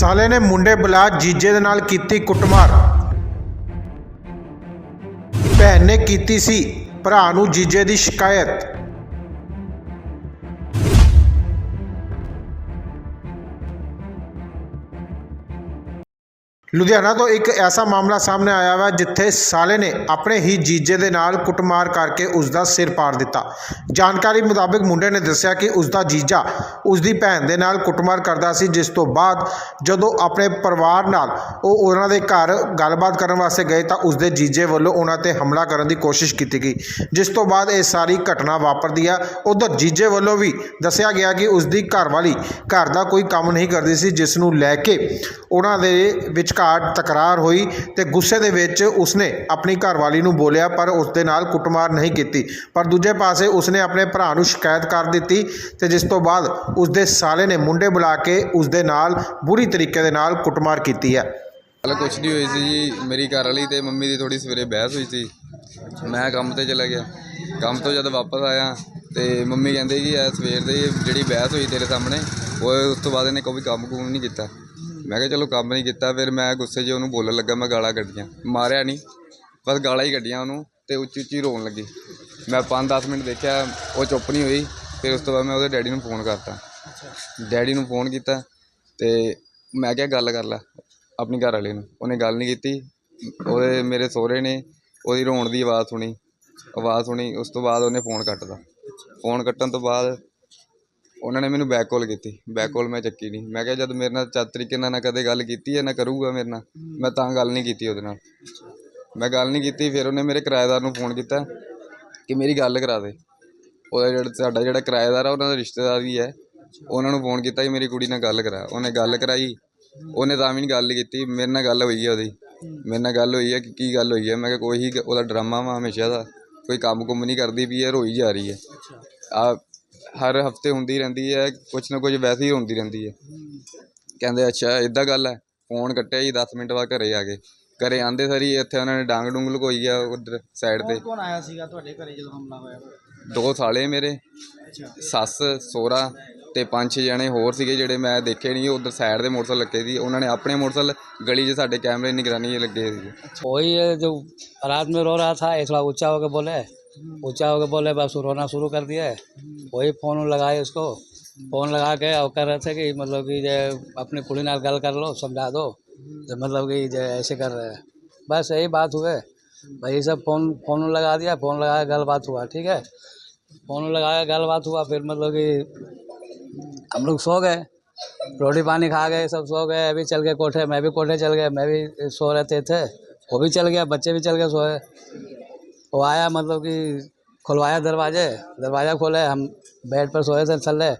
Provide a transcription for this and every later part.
ਸਾਲੇ ਨੇ ਮੁੰਡੇ ਬੁਲਾ ਜੀਜੇ ਦੇ ਨਾਲ ਕੀਤੀ ਕੁੱਟਮਾਰ। ਭੈਣ ਨੇ ਕੀਤੀ ਸੀ, ਭਰਾ ਨੂੰ ਜੀਜੇ ਦੀ ਸ਼ਿਕਾਇਤ। ਲੁਧਿਆਣਾ ਤੋਂ ਇੱਕ ਐਸਾ ਮਾਮਲਾ ਸਾਹਮਣੇ ਆਇਆ ਵਾ ਜਿੱਥੇ ਸਾਲੇ ਨੇ ਆਪਣੇ ਹੀ ਜੀਜੇ ਦੇ ਨਾਲ ਕੁੱਟਮਾਰ ਕਰਕੇ ਉਸ ਦਾ ਸਿਰ ਪਾੜ ਦਿੱਤਾ। ਜਾਣਕਾਰੀ ਮੁਤਾਬਕ ਮੁੰਡੇ ਨੇ ਦੱਸਿਆ ਕਿ ਉਸ ਦਾ ਜੀਜਾ ਉਸ ਦੀ ਭੈਣ ਦੇ ਨਾਲ ਕੁੱਟਮਾਰ ਕਰਦਾ ਸੀ, ਜਿਸ ਤੋਂ ਬਾਅਦ ਜਦੋਂ ਆਪਣੇ ਪਰਿਵਾਰ ਨਾਲ ਉਹ ਉਹਨਾਂ ਦੇ ਘਰ ਗੱਲਬਾਤ ਕਰਨ ਵਾਸਤੇ ਗਏ ਤਾਂ ਉਸ ਦੇ ਜੀਜੇ ਵੱਲੋਂ ਉਹਨਾਂ ਤੇ ਹਮਲਾ ਕਰਨ ਦੀ ਕੋਸ਼ਿਸ਼ ਕੀਤੀ ਗਈ, ਜਿਸ ਤੋਂ ਬਾਅਦ ਇਹ ਸਾਰੀ ਘਟਨਾ ਵਾਪਰਦੀ ਆ। ਉਧਰ ਜੀਜੇ ਵੱਲੋਂ ਵੀ ਦੱਸਿਆ ਗਿਆ ਕਿ ਉਸ ਦੀ ਘਰਵਾਲੀ ਘਰ ਦਾ ਕੋਈ ਕੰਮ ਨਹੀਂ ਕਰਦੀ ਸੀ, ਜਿਸ ਨੂੰ ਲੈ ਕੇ ਉਹਨਾਂ ਦੇ ਵਿੱਚ ਵਿਚਕਾਰ ਤਕਰਾਰ ਹੋਈ ਤੇ ਗੁੱਸੇ ਦੇ ਵਿੱਚ ਉਸਨੇ ਆਪਣੀ ਘਰਵਾਲੀ ਨੂੰ ਬੋਲਿਆ, ਪਰ ਉਸਦੇ ਨਾਲ ਕੁੱਟਮਾਰ ਨਹੀਂ ਕੀਤੀ। ਪਰ ਦੂਜੇ ਪਾਸੇ ਉਸਨੇ ਆਪਣੇ ਭਰਾ ਨੂੰ ਸ਼ਿਕਾਇਤ ਕਰ ਦਿੱਤੀ ਤੇ ਜਿਸ ਤੋਂ ਬਾਅਦ ਉਸਦੇ ਸਾਲੇ ਨੇ ਮੁੰਡੇ ਬੁਲਾ ਕੇ ਉਸਦੇ ਨਾਲ ਬੁਰੀ ਤਰੀਕੇ ਦੇ ਨਾਲ ਕੁੱਟਮਾਰ ਕੀਤੀ ਹੈ। ਕੱਲ੍ਹ ਕੁਛ ਨਹੀਂ ਹੋਈ ਸੀ ਜੀ। ਮੇਰੀ ਘਰ ਵਾਲੀ ਤੇ ਮੰਮੀ ਦੀ ਥੋੜੀ ਸਵੇਰੇ ਬਹਿਸ ਹੋਈ ਸੀ। ਮੈਂ ਕੰਮ ਤੇ ਚਲਾ ਗਿਆ। ਕੰਮ ਤੋਂ ਜਦ ਵਾਪਸ ਆਇਆ ਤੇ ਮੰਮੀ ਕਹਿੰਦੇ ਕਿ ਇਹ ਸਵੇਰ ਦੇ ਜਿਹੜੀ ਬਹਿਸ ਹੋਈ ਤੇਰੇ ਸਾਹਮਣੇ, ਉਹ ਉਸ ਤੋਂ ਬਾਅਦ ਇਹਨੇ ਕੋਈ ਕੰਮ ਕੁਮ ਨਹੀਂ ਕੀਤਾ। ਮੈਂ ਕਿਹਾ ਚਲੋ ਕੰਮ ਨਹੀਂ ਕੀਤਾ ਫਿਰ ਮੈਂ ਗੁੱਸੇ 'ਚ ਉਹਨੂੰ ਬੋਲਣ ਲੱਗਾ ਮੈਂ ਗਾਲਾਂ ਕੱਢੀਆਂ। ਮਾਰਿਆ ਨਹੀਂ ਬਸ ਗਾਲਾਂ ਹੀ ਕੱਢੀਆਂ ਉਹਨੂੰ ਤੇ ਉੱਚੀ ਉੱਚੀ ਰੋਣ ਲੱਗੀ। ਮੈਂ 5-10 ਮਿੰਟ ਦੇਖਿਆ ਉਹ ਚੁੱਪ ਨਹੀਂ ਹੋਈ ਫਿਰ ਉਸ ਤੋਂ ਬਾਅਦ ਮੈਂ ਉਹਦੇ ਡੈਡੀ ਨੂੰ ਫੋਨ ਕਰਤਾ। ਡੈਡੀ ਨੂੰ ਫੋਨ ਕੀਤਾ ਤੇ ਮੈਂ ਕਿਹਾ ਗੱਲ ਕਰ ਲੈ ਆਪਣੀ ਘਰ ਵਾਲੇ ਨੂੰ। ਉਹਨੇ ਗੱਲ ਨਹੀਂ ਕੀਤੀ। ਉਹਦੇ ਮੇਰੇ ਸਹੁਰੇ ਨੇ ਉਹਦੀ ਰੋਣ ਦੀ ਆਵਾਜ਼ ਸੁਣੀ। ਆਵਾਜ਼ ਸੁਣੀ ਉਸ ਤੋਂ ਬਾਅਦ ਉਹਨੇ ਫੋਨ ਕੱਟਦਾ ਫੋਨ ਕੱਟਣ ਤੋਂ ਬਾਅਦ ਉਹਨਾਂ ਨੇ ਮੈਨੂੰ ਬੈਕ ਕਾਲ ਕੀਤੀ। ਬੈਕ ਕਾਲ ਮੈਂ ਚੱਕੀ ਨਹੀਂ ਮੈਂ ਕਿਹਾ ਜਦ ਮੇਰੇ ਨਾਲ ਚੱਜ ਤਰੀਕੇ ਨਾਲ ਨਾ ਕਦੇ ਗੱਲ ਕੀਤੀ ਹੈ ਨਾ ਕਰੂਗਾ ਮੇਰੇ ਨਾਲ ਮੈਂ ਤਾਂ ਗੱਲ ਨਹੀਂ ਕੀਤੀ ਉਹਦੇ ਨਾਲ। ਮੈਂ ਗੱਲ ਨਹੀਂ ਕੀਤੀ ਫਿਰ ਉਹਨੇ ਮੇਰੇ ਕਿਰਾਏਦਾਰ ਨੂੰ ਫੋਨ ਕੀਤਾ ਕਿ ਮੇਰੀ ਗੱਲ ਕਰਾ ਦੇ। ਉਹਦਾ ਜਿਹੜਾ ਸਾਡਾ ਜਿਹੜਾ ਕਿਰਾਏਦਾਰ ਆ ਉਹਨਾਂ ਦਾ ਰਿਸ਼ਤੇਦਾਰ ਵੀ ਹੈ। ਉਹਨਾਂ ਨੂੰ ਫੋਨ ਕੀਤਾ ਕਿ ਮੇਰੀ ਕੁੜੀ ਨਾਲ ਗੱਲ ਕਰਾ। ਉਹਨੇ ਗੱਲ ਕਰਾਈ। ਉਹਨੇ ਤਾਂ ਵੀ ਨਹੀਂ ਗੱਲ ਕੀਤੀ। ਮੇਰੇ ਨਾਲ ਗੱਲ ਹੋਈ ਹੈ ਉਹਦੀ। ਮੇਰੇ ਨਾਲ ਗੱਲ ਹੋਈ ਹੈ ਕਿ ਕੀ ਗੱਲ ਹੋਈ ਹੈ ਮੈਂ ਕਿਹਾ ਕੋਈ ਹੀ ਉਹਦਾ ਡਰਾਮਾ ਵਾ ਹਮੇਸ਼ਾ ਦਾ। ਕੋਈ ਕੰਮ ਕੁੰਮ ਨਹੀਂ ਕਰਦੀ ਵੀ ਇਹ ਰੋਈ ਜਾ ਰਹੀ ਹੈ। ਆ ਹਰ ਹਫ਼ਤੇ ਹੁੰਦੀ ਰਹਿੰਦੀ ਹੈ ਕੁਛ ਨਾ ਕੁਛ ਵੈਸੇ ਹੀ ਹੁੰਦੀ ਰਹਿੰਦੀ ਹੈ। ਕਹਿੰਦੇ ਅੱਛਾ ਇਦਾਂ ਗੱਲ ਹੈ ਫੋਨ ਕੱਟਿਆ ਜੀ 10 ਮਿੰਟ ਬਾਅਦ ਘਰੇ ਆ ਗਏ। ਘਰੇ ਆਂਦੇ ਸਾਰੀ ਇੱਥੇ ਉਹਨਾਂ ਨੇ ਡਾਂਗ ਡੂੰਗ ਲੁਕੋਈ ਆ ਉਧਰ ਸਾਈਡ ਤੇ। ਕੌਣ ਆਇਆ ਸੀਗਾ ਤੁਹਾਡੇ ਘਰੇ ਜਦੋਂ ਹਮਲਾ ਹੋਇਆ? ਦੋ ਸਾਲੇ ਮੇਰੇ ਸੱਸ ਸੋਹਰਾ ਤੇ ਪੰਜ ਛੇ ਜਣੇ ਹੋਰ ਸੀਗੇ ਜਿਹੜੇ ਮੈਂ ਦੇਖੇ ਨਹੀਂ ਉਧਰ ਸਾਈਡ ਦੇ ਮੋਟਰਸਾਈਕਲ ਲੱਗੇ ਸੀ। ਉਹਨਾਂ ਨੇ ਆਪਣੇ ਮੋਟਰਸਾਈਕਲ ਗਲੀ 'ਚ ਸਾਡੇ ਕੈਮਰੇ ਨਿਗਰਾਨੀ ਲੱਗੇ ਸੀ। ਉਹੀ ਜੋ ਰਾਤ ਮੇ ਰੋ ਰਹਾ ਥਾ ਇਤਨਾ ਉੱਚਾ ਹੋ ਕੇ ਬੋਲੇ। बोले ऊँचा होकर बोले बस रोना शुरू कर दिया है। वही फ़ोन लगाए उसको। फ़ोन लगा के और कह रहे थे कि मतलब कि जो अपनी कुड़ी नाल गल कर लो समझा दो। तो मतलब कि जो ऐसे कर रहे हैं। बस यही बात हुए। भाई सब फ़ोन फ़ोन लगा दिया फ़ोन लगाया गल बात हुआ ठीक है? फ़ोन लगाया गल बात हुआ फिर मतलब कि हम लोग सो गए। रोटी पानी खा गए सब सो गए। अभी चल गए कोठे मैं भी कोठे चल गया मैं भी सो रहते थे। वो भी चल गया बच्चे भी चल गए सोए वो आया मतलब कि खुलवाया दरवाजे, दरवाज़ा खोले, हम बेड पर सोए थे थल्ले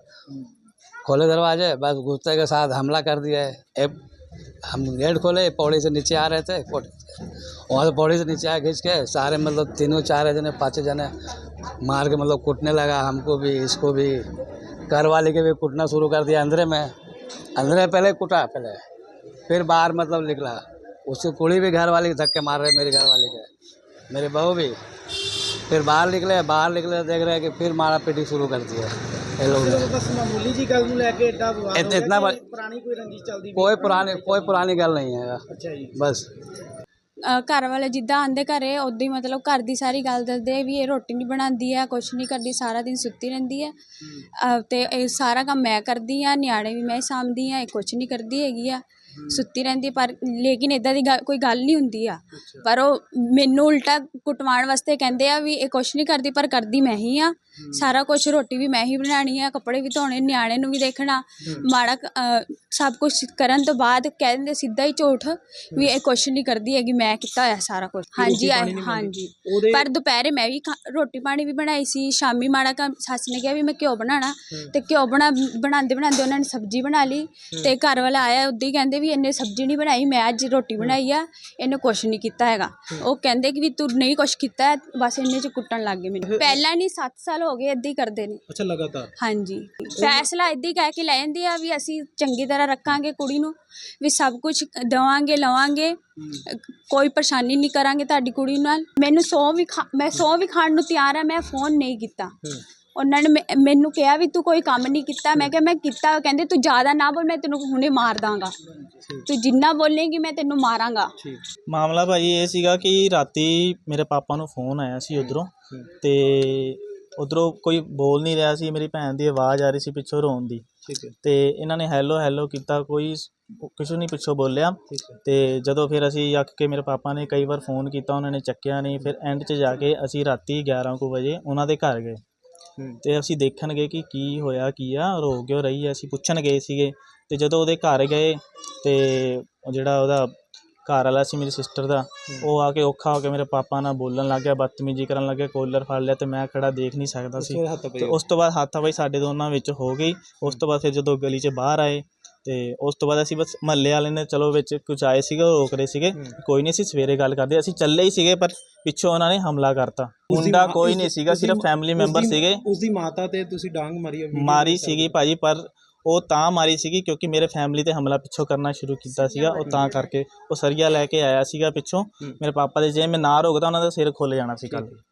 खोले दरवाजे, बस घुसते के साथ हमला कर दिया। है हम गेट खोले पौड़ी से नीचे आ रहे थे वहाँ से पौड़ी से नीचे आए, खींच के सारे मतलब तीनों चार जने, पाँच जने मार के मतलब कूटने लगा। हमको भी, इसको भी, घर वाले के भी कूटना शुरू कर दिया अंदरे में। अंदरे पहले कूटा, पहले। फिर बाहर मतलब निकला। उसकी कुड़ी भी घर वाली धक्के मार रहे, मेरे घर वाली के। मेरी बहू भी फिर बाहर निकले बाहर निकले देख रहे हैं कि फिर मारा पीटी शुरू कर दिया ये लोग ने ਬਸ ਮਾਮੂਲੀ ਜੀ ਗੱਲ ਨੂੰ ਲੈ ਕੇ ਏਡਾ ਵਿਵਾਦ इत- ਹੋ ਗਿਆ इतना ਕਿ बड़- ਪੁਰਾਣੀ ਕੋਈ ਰੰਜਿਸ਼ ਚੱਲਦੀ कोई पुरानी कोई पुरानी गल नहीं है ਅੱਛਾ ਜੀ बस ਅ, ਘਰ ਵਾਲੇ ਜਿੱਦਾਂ ਆਂਦੇ ਘਰੇ ਉਦਾਂ ਹੀ ਮਤਲਬ ਘਰ ਦੀ ਸਾਰੀ ਗੱਲ ਦੱਸਦੇ ਵੀ ਇਹ ਰੋਟੀ ਨਹੀਂ ਬਣਾਉਂਦੀ ਆ ਕੁਛ ਨਹੀਂ ਕਰਦੀ ਸਾਰਾ ਦਿਨ ਸੁੱਤੀ ਰਹਿੰਦੀ ਹੈ। ਅ, ਤੇ ਇਹ ਸਾਰਾ ਕੰਮ ਮੈਂ ਕਰਦੀ ਆ ਨਿਆਣੇ ਵੀ ਮੈਂ ਹੀ ਸਾਂਭਦੀ ਆ ਇਹ ਕੁਛ ਨਹੀਂ ਕਰਦੀ ਹੈਗੀ ਆ। ਸੁੱਤੀ ਰਹਿੰਦੀ ਹੈ, ਪਰ ਲੇਕਿਨ ਇਦਾਂ ਦੀ ਗੱਲ- ਕੋਈ ਗੱਲ ਨਹੀਂ ਹੁੰਦੀ ਆ। ਪਰ ਉਹ ਮੈਨੂੰ ਉਲਟਾ ਕੁਟਵਾਉਣ ਵਾਸਤੇ ਕਹਿੰਦੇ ਆ ਵੀ ਇਹ ਕੁਛ ਨਹੀਂ ਕਰਦੀ ਪਰ ਕਰਦੀ ਮੈਂ ਹੀ ਆ। ਸਾਰਾ ਕੁਝ ਰੋਟੀ ਵੀ ਮੈਂ ਹੀ ਬਣਾਉਣੀ ਆ ਕੱਪੜੇ ਵੀ ਧੋਣੇ ਨਿਆਣੇ ਨੂੰ ਵੀ ਦੇਖਣਾ। ਮਾੜਾ ਕ- ਅ, ਸਭ ਕੁਝ ਕਰਨ ਤੋਂ ਬਾਅਦ ਕਹਿ ਦਿੰਦੇ ਸਿੱਧਾ ਹੀ ਝੂਠ ਵੀ ਇਹ ਕੁਛ ਨਹੀਂ ਕਰਦੀ ਹੈਗੀ ਮੈਂ ਕੀਤਾ ਹੋਇਆ ਸਾਰਾ ਕੁਝ ਹਾਂਜੀ ਆ- ਹਾਂਜੀ। ਉਹਦੇ ਪਰ ਦੁਪਹਿਰੇ ਮੈਂ ਵੀ ਖਾ- ਰੋਟੀ ਪਾਣੀ ਵੀ ਬਣਾਈ ਸੀ। ਸ਼ਾਮੀ ਮਾੜਾ ਕੰਮ ਸੱਸ ਨੇ ਕਿਹਾ ਵੀ ਮੈਂ ਘਿਓ ਬਣਾਉਣਾ। ਤੇ ਘਿਓ ਬਣਾ ਬਣਾਉਂਦੇ ਬਣਾਉਂਦੇ ਉਹਨਾਂ ਨੇ ਸਬਜ਼ੀ ਬਣਾ ਲਈ। ਤੇ ਘਰ ਵਾਲਾ ਆਇਆ ਉੱਦਾਂ ਹੀ ਕਹਿੰਦੇ ਵੀ ਇਹਨੇ ਸਬਜ਼ੀ ਨਹੀਂ ਬਣਾਈ ਮੈਂ ਅੱਜ ਰੋਟੀ ਬਣਾਈ ਆ ਇਹਨੇ ਕੁਛ ਨਹੀਂ ਕੀਤਾ ਹੈਗਾ। ਉਹ ਕਹਿੰਦੇ ਕਿ ਵੀ ਤੂੰ ਨਹੀਂ ਕੁਛ ਕੀਤਾ ਹੈ, ਬਸ ਇੰਨੇ ਚ ਕੁੱਟਣ ਲੱਗ ਗਏ ਮੈਨੂੰ। ਪਹਿਲਾਂ ਨਹੀਂ 7 ਸਾਲ ਹੋ ਗਏ ਏਦਾਂ ਹੀ ਕਰਦੇ ਨੇ। ਅੱਛਾ ਲਗਾਤਾਰ? ਹਾਂਜੀ। ਫੈਸਲਾ ਏਦਾਂ ਹੀ ਕਹਿ ਕੇ ਲੈ ਜਾਂਦੇ ਆ ਵੀ ਅਸੀਂ ਚੰਗੀ ਤਰ੍ਹਾਂ ਰੱਖਾਂਗੇ ਕੁੜੀ ਨੂੰ ਵੀ ਸਭ ਕੁਝ ਦੇਵਾਂਗੇ ਲਵਾਂਗੇ। ਕੋਈ ਪਰੇਸ਼ਾਨੀ ਨਹੀਂ ਕਰਾਂਗੇ ਤੁਹਾਡੀ ਕੁੜੀ ਨਾਲ। ਮੈਨੂੰ ਸੌ ਵੀ ਖਾ- ਮੈਂ ਸੌ ਵੀ ਖਾਣ ਨੂੰ ਤਿਆਰ ਆ ਮੈਂ ਫੋਨ ਨਹੀਂ ਕੀਤਾ। ਉਹਨਾਂ ਨੇ ਮੈ- ਮੈਨੂੰ ਕਿਹਾ ਵੀ ਤੂੰ ਕੋਈ ਕੰਮ ਨਹੀਂ ਕੀਤਾ। ਮੈਂ ਕਿਹਾ ਮੈਂ ਕੀਤਾ ਕਹਿੰਦੇ ਤੂੰ ਜ਼ਿਆਦਾ ਨਾ ਬੋਲ ਮੈਂ ਤੈਨੂੰ ਹੁਣੇ ਮਾਰ ਦਾਂਗਾ। ਤੂੰ ਜਿੰਨਾ ਬੋਲੇਂਗੀ ਮੈਂ ਤੈਨੂੰ ਮਾਰਾਂਗਾ। ਮਾਮਲਾ ਭਾਜੀ ਇਹ ਸੀਗਾ ਕਿ ਰਾਤੀ ਮੇਰੇ ਪਾਪਾ ਨੂੰ ਫੋਨ ਆਇਆ ਸੀ ਉਧਰੋਂ ਤੇ ਉਧਰੋਂ ਕੋਈ ਬੋਲ ਨਹੀਂ ਰਿਹਾ ਸੀ। ਮੇਰੀ ਭੈਣ ਦੀ ਆਵਾਜ਼ ਆ ਰਹੀ ਸੀ ਪਿੱਛੋਂ ਰੋਣ ਦੀ। ਠੀਕ ਹੈ। ਤੇ ਇਹਨਾਂ ਨੇ ਹੈਲੋ ਹੈਲੋ ਕੀਤਾ ਕੋਈ ਕਿਸੇ ਨਹੀਂ ਪਿੱਛੋਂ ਬੋਲਿਆ। ਠੀਕ ਹੈ। ਤੇ ਜਦੋਂ ਫਿਰ ਅਸੀਂ ਅੱਕ ਕੇ ਮੇਰੇ ਪਾਪਾ ਨੇ ਕਈ ਵਾਰ ਫੋਨ ਕੀਤਾ ਉਹਨਾਂ ਨੇ ਚੱਕਿਆ ਨਹੀਂ ਫਿਰ ਐਂਡ 'ਚ ਜਾ ਕੇ ਅਸੀਂ ਰਾਤੀ 11 ਕੁ ਵਜੇ ਉਹਨਾਂ ਦੇ ਘਰ ਗਏ। ਹੂੰ। ਤੇ ਅਸੀਂ ਦੇਖਣ ਗਏ ਕਿ ਕੀ ਹੋਇਆ ਕੀ ਆ ਰੋ ਕਿਉਂ ਰਹੀ ਹੈ ਅਸੀਂ ਪੁੱਛਣ ਗਏ ਸੀਗੇ। ਤੇ ਜਦੋਂ ਉਹਦੇ ਘਰ ਗਏ ਤੇ ਜਿਹੜਾ ਉਹਦਾ ਘਰ ਵਾਲਾ ਸੀ ਮੇਰੀ ਸਿਸਟਰ ਦਾ ਉਹ ਆ ਕੇ ਔਖਾ ਹੋ ਕੇ ਮੇਰੇ ਪਾਪਾ ਨਾਲ ਬੋਲਣ ਲੱਗ ਗਿਆ ਬਦਤਮੀਜ਼ੀ ਕਰਨ ਲੱਗ ਗਿਆ ਕੋਲਰ ਫੜ ਲਿਆ ਤੇ ਮੈਂ ਖੜਾ ਦੇਖ ਨਹੀਂ ਸਕਦਾ ਸੀ। ਤੇ ਉਸ ਤੋਂ ਬਾਅਦ ਹੱਥਾਪਾਈ ਸਾਡੇ ਦੋਨਾਂ ਵਿੱਚ ਹੋ ਗਈ। ਉਸ ਤੋਂ ਬਾਅਦ ਫਿਰ ਜਦੋਂ ਗਲੀ 'ਚ ਬਾਹਰ ਆਏ ਤੇ ਉਸ ਤੋਂ ਬਾਅਦ ਅਸੀਂ ਬਸ ਮਹੱਲੇ ਵਾਲੇ ਨੇ ਚਲੋ ਵਿੱਚ ਕੁਝ ਆਏ ਸੀਗੇ ਉਹ ਰੋਕ ਰਹੇ ਸੀਗੇ। ਕੋਈ ਨਹੀਂ ਅਸੀਂ ਸਵੇਰੇ ਗੱਲ ਕਰਦੇ ਅਸੀਂ ਚੱਲੇ ਹੀ ਸੀਗੇ ਪਰ ਪਿੱਛੋਂ ਉਹਨਾਂ ਨੇ ਹਮਲਾ ਕਰਤਾ। ਮੁੰਡਾ ਕੋਈ ਨਹੀਂ ਸੀਗਾ ਸਿਰਫ ਫੈਮਿਲੀ ਮੈਂਬਰ ਸੀਗੇ। ਉਸਦੀ ਮਾਤਾ ਤੇ ਤੁਸੀਂ ਡਾਂਗ ਮਾਰੀ ਮਾਰੀ ਸੀਗੀ ਭਾਜੀ ਪਰ ਉਹ ਤਾਂ ਮਾਰੀ ਸੀਗੀ ਕਿਉਂਕਿ ਮੇਰੇ ਫੈਮਿਲੀ ਤੇ ਹਮਲਾ ਪਿੱਛੋਂ ਕਰਨਾ ਸ਼ੁਰੂ ਕੀਤਾ ਸੀਗਾ ਉਹ ਤਾਂ ਕਰਕੇ ਉਹ ਸਰੀਆ ਲੈ ਕੇ ਆਇਆ ਸੀਗਾ ਪਿੱਛੋਂ। ਮੇਰੇ ਪਾਪਾ ਦੇ ਜੇ ਮੈਂ ਨਾ ਰੋਕਦਾ ਉਹਨਾਂ ਦਾ ਸਿਰ ਖੁੱਲ ਜਾਣਾ ਸੀ ਕੱਲ